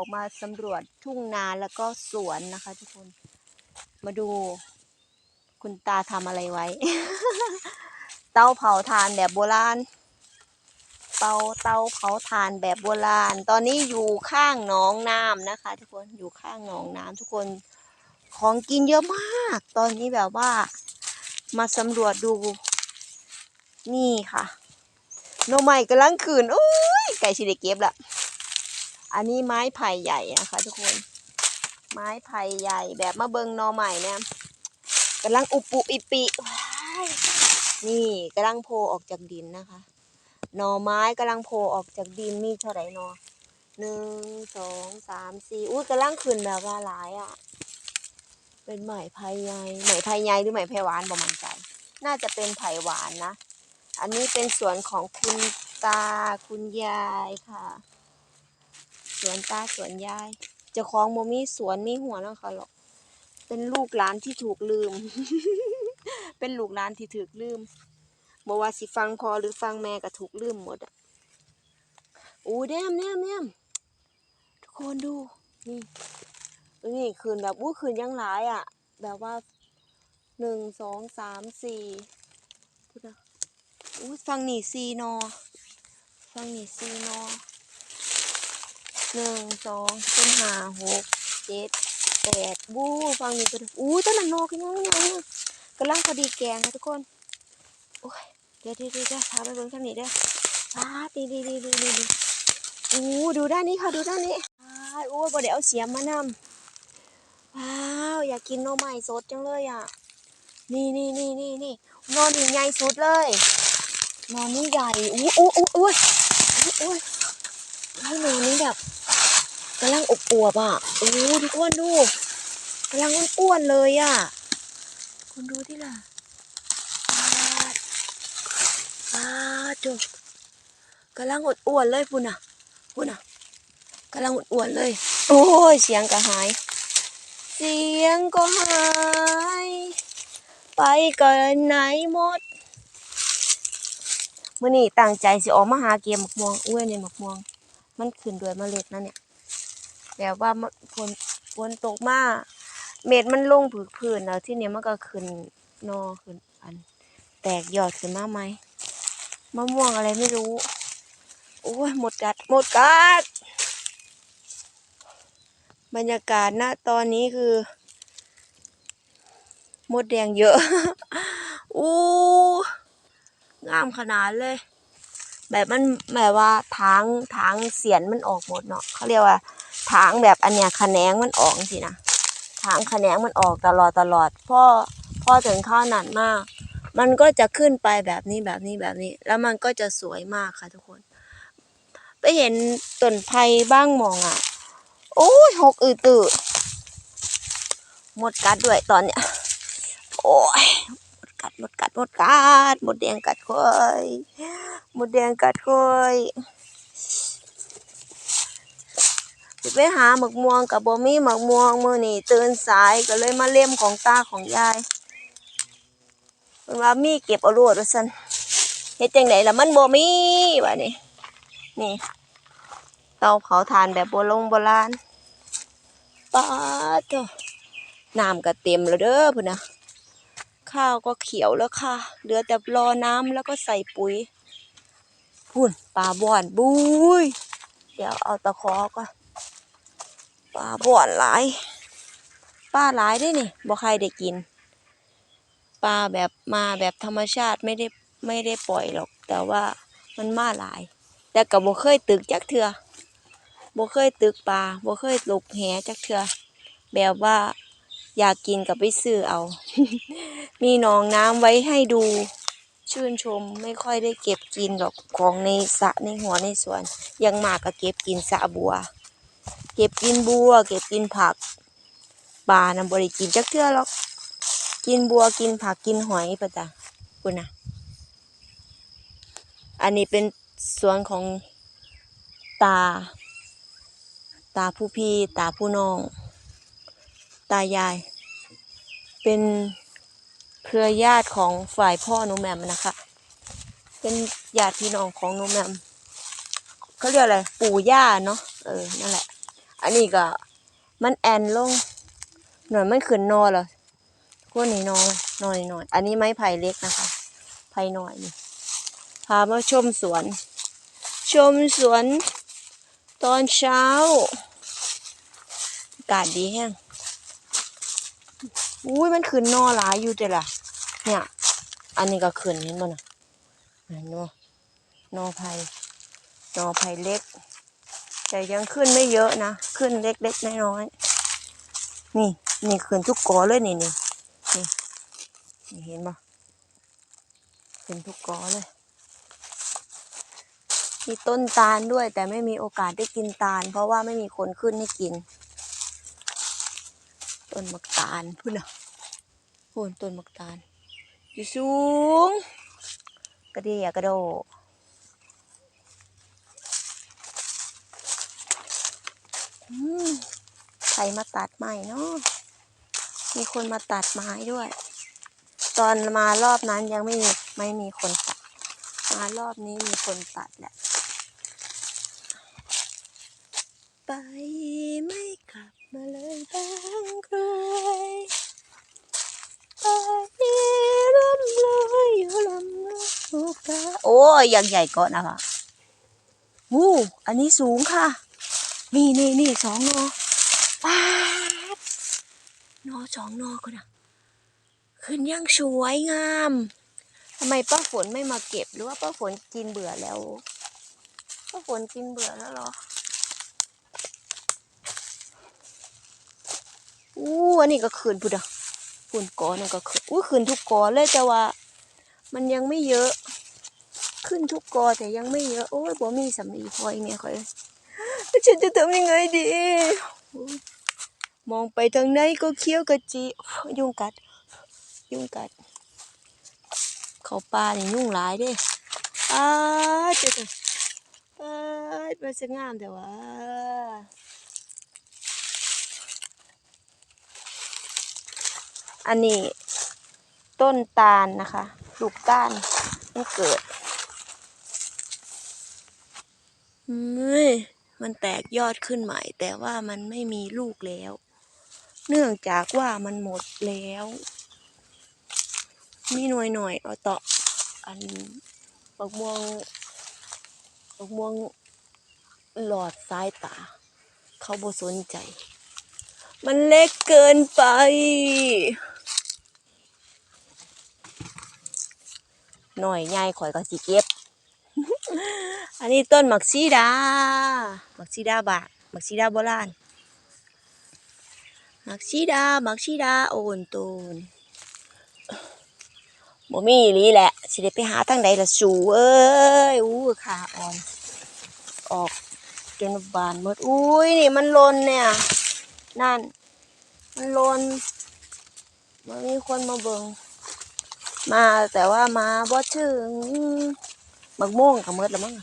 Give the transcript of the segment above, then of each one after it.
ออกมาสำรวจทุ่งนาแล้วก็สวนนะคะทุกคน มาดู คุณตาทำอะไรไว้ เตาเผาถ่านแบบโบราณ เตาเตาเผาถ่านแบบโบราณ ตอนนี้อยู่ข้างหนองน้ำนะคะ ทุกคน อยู่ข้างหนองน้ำทุกคน ของกินเยอะมาก ตอนนี้แบบว่า มาสำรวจดู นี่ค่ะหน่อไม้กำลังขืนอุ้ยไก่ชิเดเก็บละ อันนี้ไม้ไผ่ใหญ่นะคะทุกคน ไม้ไผ่ใหญ่แบบมาเบิงน่อไม้เนี่ยกำลังอุปุอิปินี่กำลังโผล่ออกจากดินนะคะหน่อไม้กำลังโผล่ออกจากดินมีเท่าไหร่นอหนึ่งสองสามสี่อุ้ยกำลังขึ้นแบบว่าหลายอะ เป็นไหมไผ่ใหญ่ไหมไผ่ใหญ่หรือไหมไผ่หวานประมาณใจ น่าจะเป็นไผ่หวานนะ อันนี้เป็นสวนของคุณตาคุณยายค่ะ สวนตาสวนยายเจ้าของโมมีสวนมีหัวแล้วเขาหรอก เป็นลูกหลานที่ถูกลืม เป็นลูกหลานที่ถูกลืมบอกว่าสิฟังพอหรือฟังแม่ก็ถูกลืมหมดอะอู้แดมแนมแนมทุกคนดูนี่นี่คืนแบบอู้คืนยังหลายอะ แบบว่าหนึ่งสองสามสี่พูดนะอู้ฟังหนี่ซีนอ ฟังหนี่ซีนอ หนึ่งสองเป็นห้าหกเจ็ดแปดบู้ฟังนี่ก็ได้อู้ต้นนันนอกยังยังยังกำลังพอดีแกงค่ะทุกคนโอ้ยเดี๋ยวเดี๋ยวเดี๋ยวพาไปเบิ่งข้างนี้เด้อพาดีดีดีดีดีดีอู้ดูด้านนี้ค่ะดูด้านนี้อ้ายโอ้บ่ได้เอาเสียมมานำว้าวอยากกินหน่อไม้สดจังเลยอะนี่นี่นี่นี่นี่นอนนี่ใหญ่สุดเลยนอนนี่ใหญ่อู้อู้อู้อู้อู้อู้ให้นอนนี้แบบ กำลังอบอวบอะโอ้ทุกคนดูกำลังอ้วนๆเลยอะ คุณดูที่ล่ะอ้าจุกกำลังอดอ้วนเลยพุ่นอะพุ่นอะกำลังอดอ้วนเลย โอ้ยเสียงก็หาย เสียงก็หาย ไปกันไหนหมดมื่อนี้ตั้งใจสิออกมาหาเกียมหมกม่วงอ้วยเนี่ยหมกม่วง มันขึ้นด้วยเมล็ดนะเนี่ย แบบว่ามันฝนฝนตกมาเม็ดมันลงผืนผืนแล้วที่นี้มันก็ขึ้นนอขึ้นอัน แตกยอดขึ้นมาไหมมะม่วงอะไรไม่รู้ โอ้ยหมดกัดหมดกัด บรรยากาศณตอนนี้คือมดแดงเยอะ อู้งามขนาดเลย แบบมันแบบว่าทางทางเสียนมันออกหมดเนาะเขาเรียกว่า ทางแบบอันเนี้ยขนงมันออกสินะทางขนงมันออกตลอดตลอดพ่อพ่อถึงข้าวหนันมาก มันก็จะขึ้นไปแบบนี้แบบนี้แบบนี้ แล้วมันก็จะสวยมากค่ะทุกคน ไปเห็นต้นไผ่บ้างมองอะ โอ้ยหกอือตือหมดกัดด้วยตอนเนี้ยโอ้ยหมดกัดหมดกัดหมดกัดหมดแดงกัดคอยหมดแดงกัดคอย ไปหาหมกม่วงกับบ่มีหมกม่วงมื้อนี้ตื่นสายก็เลยมาเล่มของตาของยายเพิ่นว่ามีเก็บเอาโลดว่าซั่นเฮ็ดจังไดล่ะมันบ่มีว่านี่นี่เตาเผาถ่านแบบโบราณโบราณป๊าดเจ้าน้ำก็เต็มแล้วเด้อพุ่นน่ะข้าวก็เขียวแล้วค่ะ เหลือแต่รอน้ำแล้วก็ใส่ปุ๋ยพุ่นปลาบ่อนบุ้ยเดี๋ยวเอาตะขอก่อน ปลาบ่อนหลายปลาหลายเด้นี่บ่ใครได้กิน ปลาแบบมาแบบธรรมชาติไม่ได้ไม่ได้ปล่อยหรอก แต่ว่ามันมาหลาย แต่ก็บ่เคยตึกจักเทื่อบ่เคยตึกปลาบ่เคยลกแหจักเทื่อแบบว่าอยากกินก็ไปซื้อเอา มีหนองน้ำไว้ให้ดู ชื่นชมไม่ค่อยได้เก็บกินหรอกของในสระในหัวในสวน ยังมากก็เก็บกินสระบัว เก็บกินบัว เก็บกินผักปลาน่ะบ่ได้กินจักเทื่อหรอก กินบัวกินผักกินหอยประจ้ะคุณนะอันนี้เป็นสวนของตา ตาผู้พี่ ตาผู้น้อง ตายาย เป็นเครือญาติของฝ่ายพ่อหนูแมมนะคะ เป็นญาติพี่น้องของหนูแมมเขาเรียกอะไรปู่ย่าเนาะเออนั่นแหละ อันนี้ก็มันแอนลง หน่อยมันขึ้นนอเหรอพวกนี้นอหน่อยหน่อย อันนี้ไม้ไผ่เล็กนะคะ ไผ่หน่อยนี่พามาชมสวน ชมสวน ตอนเช้า อากาศดีแฮงอุ้ยมันขึ้นนอหลายอยู่เด้อล่ะเนี่ย อันนี้ก็ขึ้นเห็นบ่น่ะเห็นบ่นอไผ่นอไผ่เล็ก แต่ยังขึ้นไม่เยอะนะ ขึ้นเล็กๆน้อยๆนี่นี่ขึ้นทุกกอเลยนี่นี่นี่นี่เห็นบ่ขึ้นทุกกอเลย มีต้นตาลด้วย แต่ไม่มีโอกาสได้กินตาล เพราะว่าไม่มีคนขึ้นให้กิน ต้นมักตาลพุ่นน่ะพุ่นต้นมักตาลอยู่สูงกระเดียกระโดดอืม ใครมาตัดไม้เนาะมีคนมาตัดไม้ด้วย ตอนมารอบนั้นยังไม่มีไม่มีคนตัด มารอบนี้มีคนตัดแหละ ไปไม่กลับมาเลยบางใครไปลำลอยอยู่ลำลอยโอกาโอ้ยยังใหญ่ก่อนนะคะวู้อันนี้สูงค่ะ นี่นี่นี่สองนอป้าดนอสองนอก็นะขึ้นยังสวยงามทำไมป้าฝนไม่มาเก็บหรือว่าป้าฝนกินเบื่อแล้วป้าฝนกินเบื่อแล้วหรออู้อันนี้ก็คืนพุดะพุ่นกอนั่นก็คืนอู้คืนทุกกอเลยแต่ว่า มันยังไม่เยอะ ขึ้นทุกกอแต่ยังไม่เยอะ โอ้ยบ่มีสำลีพออีกเนี่ยคอย ฉันจะทำยังไงดี มองไปทางไหนก็เคี้ยวกะจียุงกัด ยุงกัด เขาปลาเนี่ยยุ่งหลายเด้อ้าเจ้าเอ้ามันจะงามแต่ว่าอันนี้ต้นตาลนะคะ ลูกก้านมันเกิดเฮ้ย มันแตกยอดขึ้นใหม่ แต่ว่ามันไม่มีลูกแล้ว เนื่องจากว่ามันหมดแล้ว มีหน่อยหน่อยเอาต่ออันบักม่วงบักม่วงหลอดสายตา เขาบ่สนใจ มันเล็กเกินไป หน่อยใหญ่ข่อยก็สิเก็บ อันนี้ต้นหมักซีดาหมักซีดาบากหมักซีดาโบราณหมักซีดาหมักซีดาโอนตูนบ่มีอีหลีแหละสิได้ไปหาทางใดล่ะสูเอ้ยอู้ขาอ่อน ออกจนบานหมดอุ้ยนี่มันลนเนี่ย นั่น มันลนมันมีคนมาเบิงมาแต่ว่ามาบ่ถึง บักม่วงกับมดแล้วมั้ง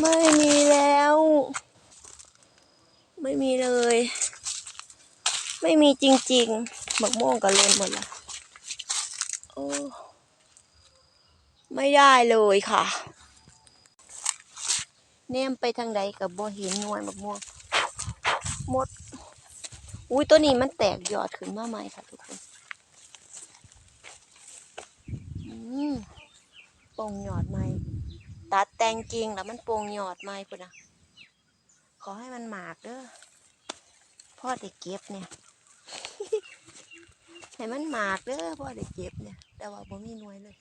ไม่มีแล้ว ไม่มีเลย ไม่มีจริงๆบักม่วงกับลนหมดละโอ้ไม่ได้เลยค่ะเนมไปทางใดกับบ่เห็นหน่วยมะม่วงหมด อุ้ยตัวนี้มันแตกยอดขึ้นมาใหม่ค่ะทุกคน อืม โป่งยอดใหม่ตัดแต่งจริงแล้วมันโป่งยอดใหม่พุ่นนะขอให้มันหมากเด้อพ่อได้เก็บเนี่ยให้มันหมากเด้อพ่อได้เก็บเนี่ย แต่ว่าบ่มีหน่วยเลย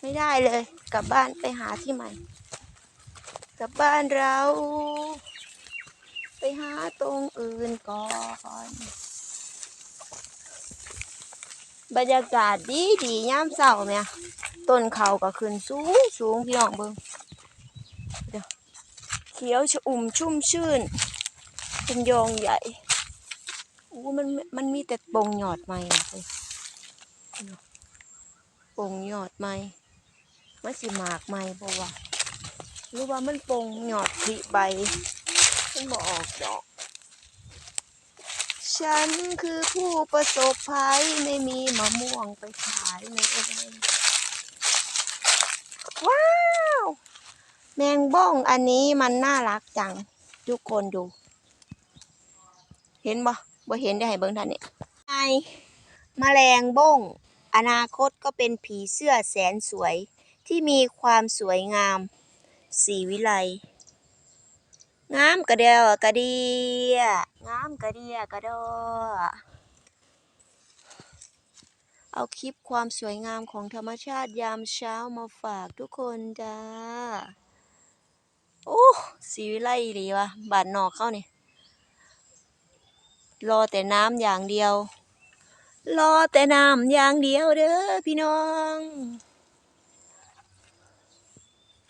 ไม่ได้เลย กลับบ้านไปหาที่ใหม่ กลับบ้านเรา ไปหาตรงอื่นก่อน บรรยากาศดีดียามเสาร์เนี่ยต้นเขาก็ขึ้นสูงสูงพี่น้องเบิ้งเดี๋ยวเขียวชอุ่มชุ่มชื่นเป็นยองใหญ่อู้มันมันมีแต่ปงหยอดใหม่เลยปงหยอดใหม่มันสิหมากไหมบ่วะหรือว่ามันปงหยอดผลิใบมันบ่ออกดอก ฉันคือผู้ประสบภัยไม่มีมะม่วงไปขายในเองว้าว แมงบ้องอันนี้มันน่ารักจัง ทุกคนดู เห็นบ่บ่เห็นได้ไห้เบิ่งทันนี่ไอแมลงบ้องอนาคตก็เป็นผีเสื้อแสนสวยที่มีความสวยงาม สีวิไลงามกระเดียวกระเดีย งามกระเดียกระดอ เอาคลิปความสวยงามของธรรมชาติยามเช้ามาฝากทุกคนจ้า โอ้สีวิไลอีหลีวะ บาดหนอกเข้านี่ รอแต่น้ำอย่างเดียว รอแต่น้ำอย่างเดียวเด้อพี่น้อง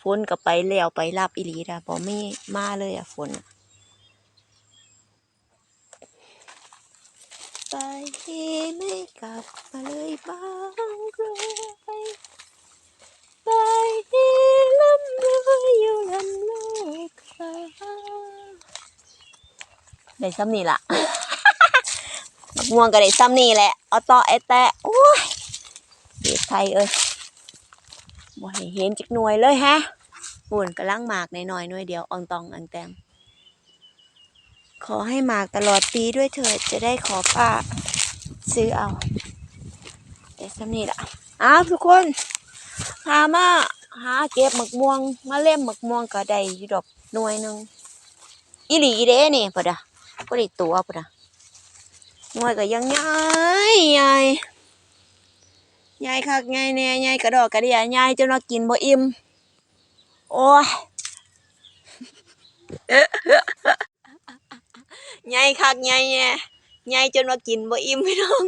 ฝนก็ไปแล้วไปรับอีหลีนะพอไม่มาเลยอะฝนอะ ไปไม่กลับมาเลยบางเลยไปลำลอยอยู่ลำโลกค่ะได้ซ้ำนี่ล่ะบักม่วงก็ได้ซ้ำนี่แหละเอาต่อไอแตะโอ้ยเด็กไทยเอ้ยบ่ให้เห็นจักหน่วยเลยฮะปุ่นกำลังหมากหน่อยหน่วยเดียวอองตองอังแตง ขอให้หมากตลอดปีด้วยเถิดจะได้ขอป้าซื้อเอาได้ซ้ำนี่ละอ้าวทุกคนพามาหาเก็บหมักม่วง มาเล่มหมักม่วงก็ได้อยู่ดอกหน่วยหนึงอีหลีเด้นี่ปะดะก็ได้ตัวปะดะหน่วยก็ยังใหญ่ใหญ่ใหญ่คักใหญ่แน่ใหญ่กระดอกกระเดียใหญ่จนว่ากินบ่อิ่มโอ้ย ใหญ่คักใหญ่แน่ใหญ่จนว่ากินบ่อิ่มพี่น้อง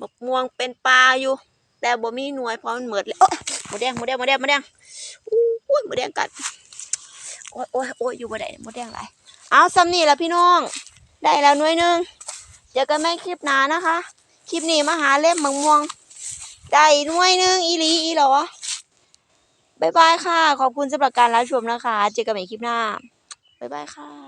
บักม่วงเป็นปลาอยู่ แต่บ่มีหน่วยเพราะมันเหมือดเลยโอ้หมดแดงหมดแดงหมดแดงหมดแดงอู้ยหมดแดงกัดโอ้ยโอ้ยโอ้ยอยู่บ่ได้หมดแดงหลายเอาซ้ำนี่ละพี่น้อง ได้แล้วหน่วยหนึ่งเจอกันไม่คลิปหน้านะคะ คลิปนี้มาหาเล่มมะม่วง ได้หน่วยหนึ่งอีหลีอีหรอบายบายค่ะ ขอบคุณสำหรับการรับชมนะคะ เจอกันใหม่คลิปหน้าบายบายค่ะ